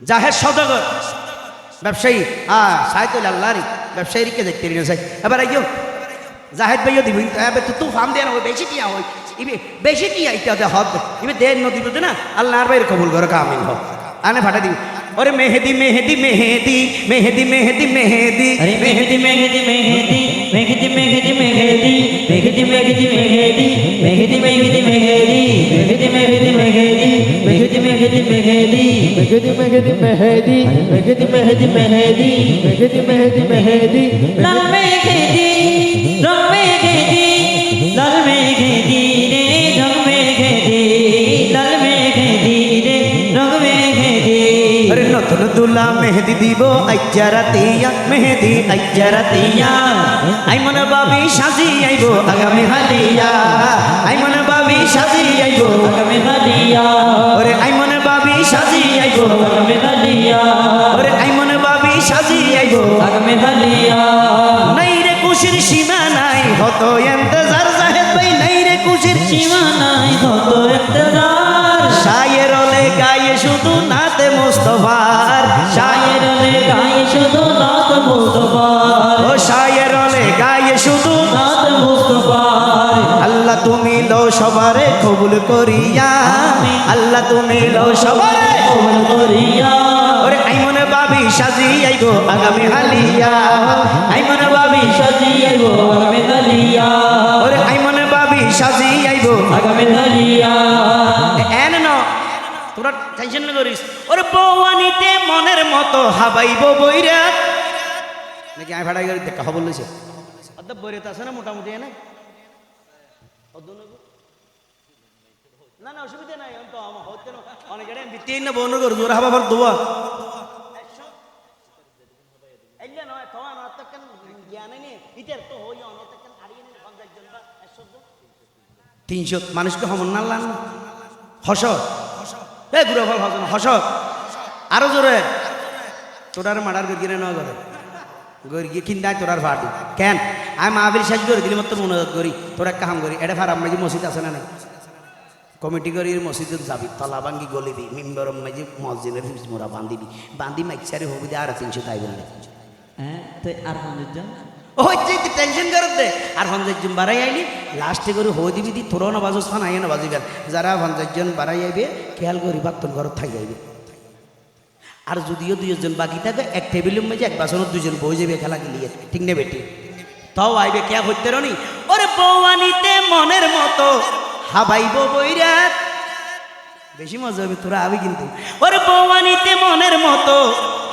জাহের সদগর ব্যবসায়ী হ্যাঁ সাহেতুল আল্লাহরি ব্যবসায়ীকে দেখতে নিয়ে সাই এবার আইও জাহেদ ভাইও দিবি এবার তো ফার্ম দেয় না বেশি টিয়া হয় ইবে বেশি টিয়া হতে হক ইবে দেন ন বুঝে না আল্লাহর ভাইয়ের কবুল করে কামিল হোক আনে ফাটা দিবি ওরে মেহেদি মেহেদি মেহেদি মেহেদি মেহেদি মেহেদি মেহেদি মেহেদি মেহেদি মেহেদি মেহেদি মেহেদি মেহেদি মেহেদি মেহেদি মেহেদি মেহেদি मेहदी मेहदी मेहदी मेहदी मेहदी मेहदी मेहदी मेहदी मेहदी मेहदी लाल मेहदी रंग मेहदी लाल मेहदी रे रंग मेहदी लाल मेहदी रे रंग मेहदी আরে নতুন দুলা মেহেদি দিব আইজারাতিয়া মেহেদি আইজারাতিয়া আই মনে ভাবি সাজি আইব আগামী হালিয়া আই মনে ভাবি সাজি আইব আগামী হালিয়া ওরে আই মনে সাজি সাজিয়াইব আগমে দালিয়া ওরে আই মনে ভাবি সাজিয়াইব। আগমে দালিয়া নাই রে খুশির সীমা নাই হত ইন্তজার জাহেদ ভাই নাই রে খুশির সীমা নাই। হত ইন্তজার। শায়ের লে গায়ে শুধু নাতে মুস্তফা তুমি লো সবারে কবুল করিয়া। আল্লাহ তুমি লো সবারে কবুল করিয়া। ওরে আই মনে ভাবি সাজি আইগো আগামী হালিয়া। আই মনে ভাবি সাজিয়াইব আগামী হালিয়া। ওরে আই মনে ভাবি সাজি আইগো আগামী হালিয়া। এন ন, তোরা টেনশন করিস। ওরে মনের মতো হাবাইব বইরা। নাকি আমি ভাড়াই গাড়ি দেখা খবর লইছে বইরে আছে না মোটামুটি এনে? না না, অসুবিধা নাই আমি তো হচ্ছে না। অনেক আমি করে ভর দোয়া। তো তিনশো, মানুষকে হমন না লান। হস। এ গুড়ো ফল হস হস। আরও জোরে। তোরার মার্ডার করে নেওয়া করে গরি গিয়ে কিনতে তোরার ফাটি। কেন? আমি মাহবিল শেষ করে দিলি মতো মনোযোগ করি, তোর কাম করি এটা ফারাম মাঝে মসজিদ আছে না নাই? কমিটি করি মসজিদে যাবি তলা ভাঙ্গি গলি দি মিম্বর মাঝে মসজিদের মোরা বান্ধিবি বান্ধি মাইকসারি হবি দে আর তিনশো তাই বললে হ্যাঁ তো আর পঞ্চাশ ওই যে টেনশন করত দে? আর পঞ্চাশ জন বাড়াই আইলি লাস্টে করে হই দিবি দি তোরও না বাজস্থান আইয়ে না বাজিবেন যারা পঞ্চাশ জন বাড়াই আইবে খেয়াল করি বাত্তন ঘরত থাকি আইবে। আর যদিও দুইজন বাকি থাকে এক টেবিলের মাঝে এক বাসনত দুজন বই যাবে খেলা গেলিয়ে ঠিক নেবে ঠিক তাও আইবে কে হইতে রনি? ওরে বৌয়ানিতে মনের মতো। হাবাইব বৈরাত বেশি মজা হবে তোরা আবি কিন্তু। ওর বৌমানিতে মনের মতো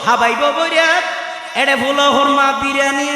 হাবাইব বৈরাত এড়ে ভুলো হরমা বিরিয়ানি